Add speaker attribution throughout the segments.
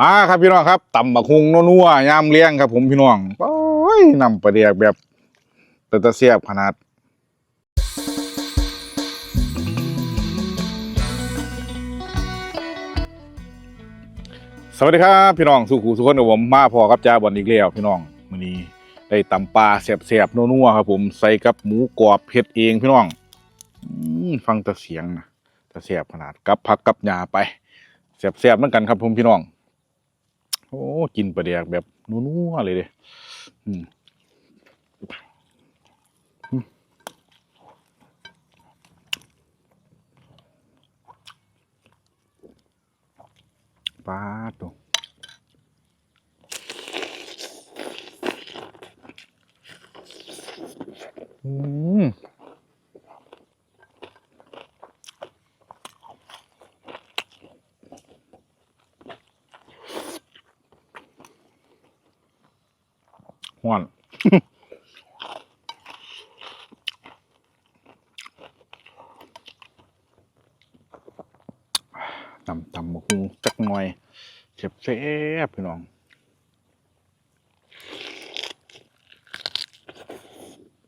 Speaker 1: มาครับพี่น้องครับตำบักฮุงนัวๆยามเลี้ยงครับ ผมพี่น้องโอ้ยนำประเดียกแบบตะตะเสียบขนาดสวัสดีครับพี่น้องสุขุสุขคนกับผมมาพอกับจ้าบอลอีกแล้วพี่น้องมื้อนี้ได้ตำปลาแสบๆนัวๆครับ ผมใส่กับหมูกรอบเผ็ดเองพี่น้องฟังแต่เสียงนะแต่แสบขนาดกับผักกับหญ้าไปแสบๆเหมือนกันครับผมพี่น้อง โอ้กินปลาแดกแบบนัวๆเลยเด้อืมปลาตัว อืม ห้อนตำตำหมกหูจักหน่อยเจ็บแซ่บพี่น้อง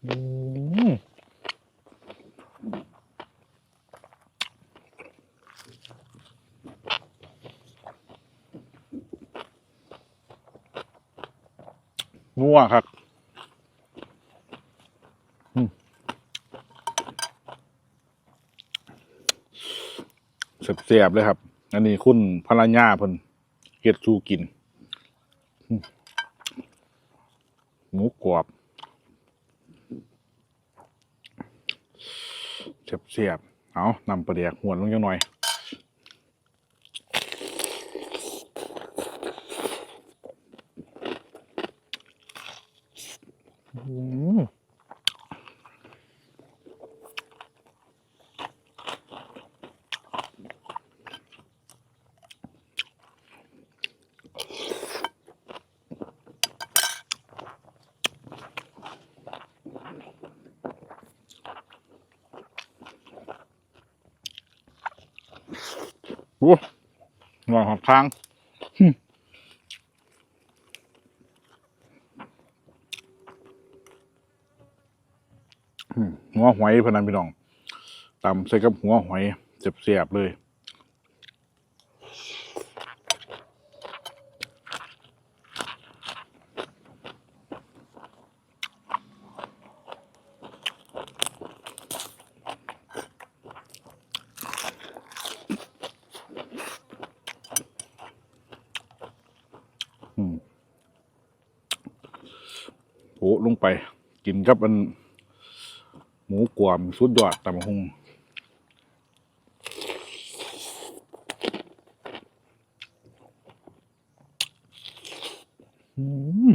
Speaker 1: อืม นัวครับอืมเสียบๆเลยครับ อันนี้คุณภรรยาเพิ่นเฮ็ดสู้กิน หมูกรอบเสียบเสียบๆเอานำปลาแดกหวนลงจังหน่อย อืม โอ้หน่อยหอมค้างหึอืมหัวหอยพะนันพี่น้องตำใส่กับหัวหอยเสียบๆเลย โอ้ลงไป กินกับอัน หมูกวามสุดยอดตำหงอืม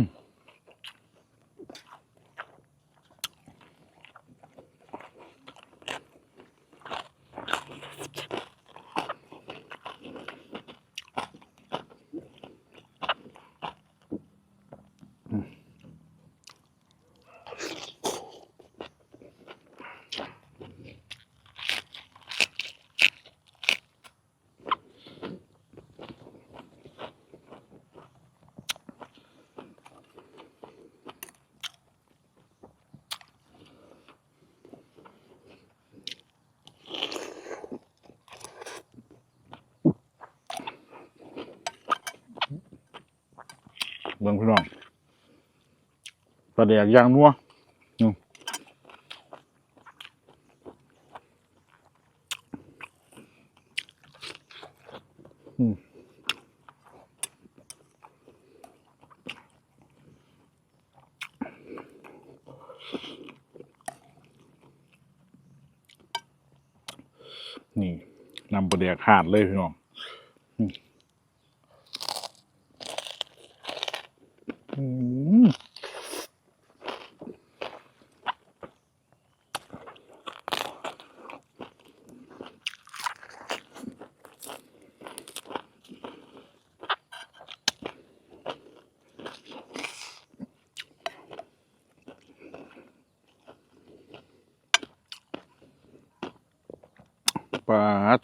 Speaker 1: เบิ่งพี่น้องปลาแดกย่างนัวอืมนี่นำปลาแดกหาดเลยพี่น้อง อืม ปลา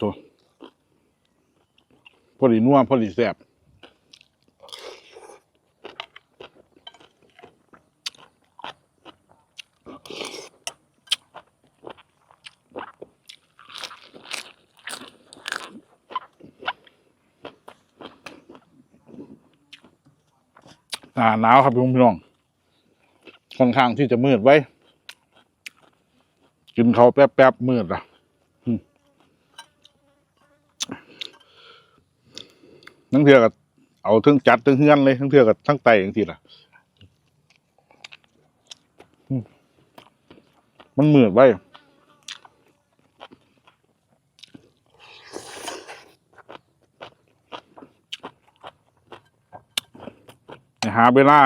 Speaker 1: ตัวพอดีนัวพอดีแซ่บ หนาหนาวครับพี่น้องค่อนข้างที่จะมืดไว้ กินเขาแป๊บๆมืดอะทั้งเทือกับเอาทั้งจัดทั้งเฮือนเลยทั้งเทือกับทั้งไตอย่างที่ล่ะมมันมืดไว้ หาเวลา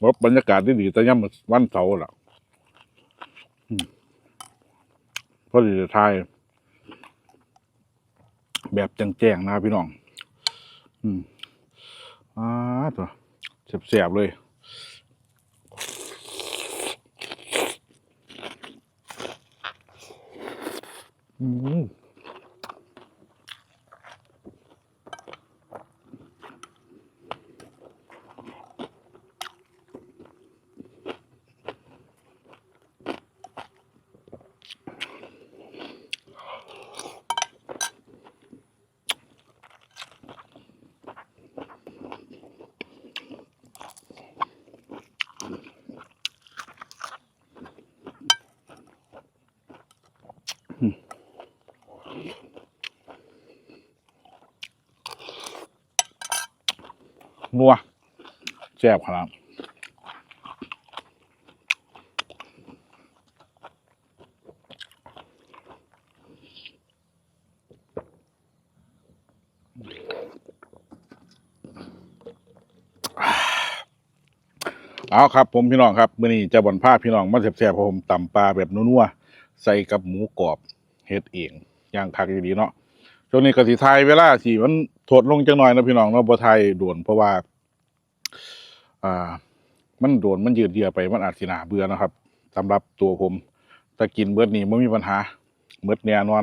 Speaker 1: พบบรรยากาศที่ดีแต่ย่ำวันเสาร์ล่ะอืมพอดีจะทาย แบบแจ้งๆนะพี่น้อง อืมอ่าตัวเสียบๆเลยอืม นัวแซ่บขนาดเอาครับผมพี่น้องครับมื่อนี้จะบ่นผ้าพี่น้องมาแซ่บๆผมตำปลาแบบนัวๆใส่กับหมูกรอบเฮ็ดเองย่างคักดีเนาะ ช่วงนี้กสิทายเวลาสีมันถดลงจังหน่อยนะพี่น้องเนาะบ่ทยด่วนเพราะว่า อ่า มันด่วนมันยืดเยื้อไปมันอาจสินาเบื่อนะครับสำหรับตัวผมถ้ากินเบิดนี้ไม่มีปัญหาเบิดแน่นอน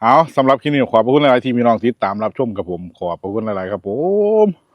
Speaker 1: เอาสำหรับคลิปนี้ขอบพระคุณหลาย ๆ ที่พี่น้องติดตามรับชมกับผม ขอบพระคุณหลาย ๆ ครับผม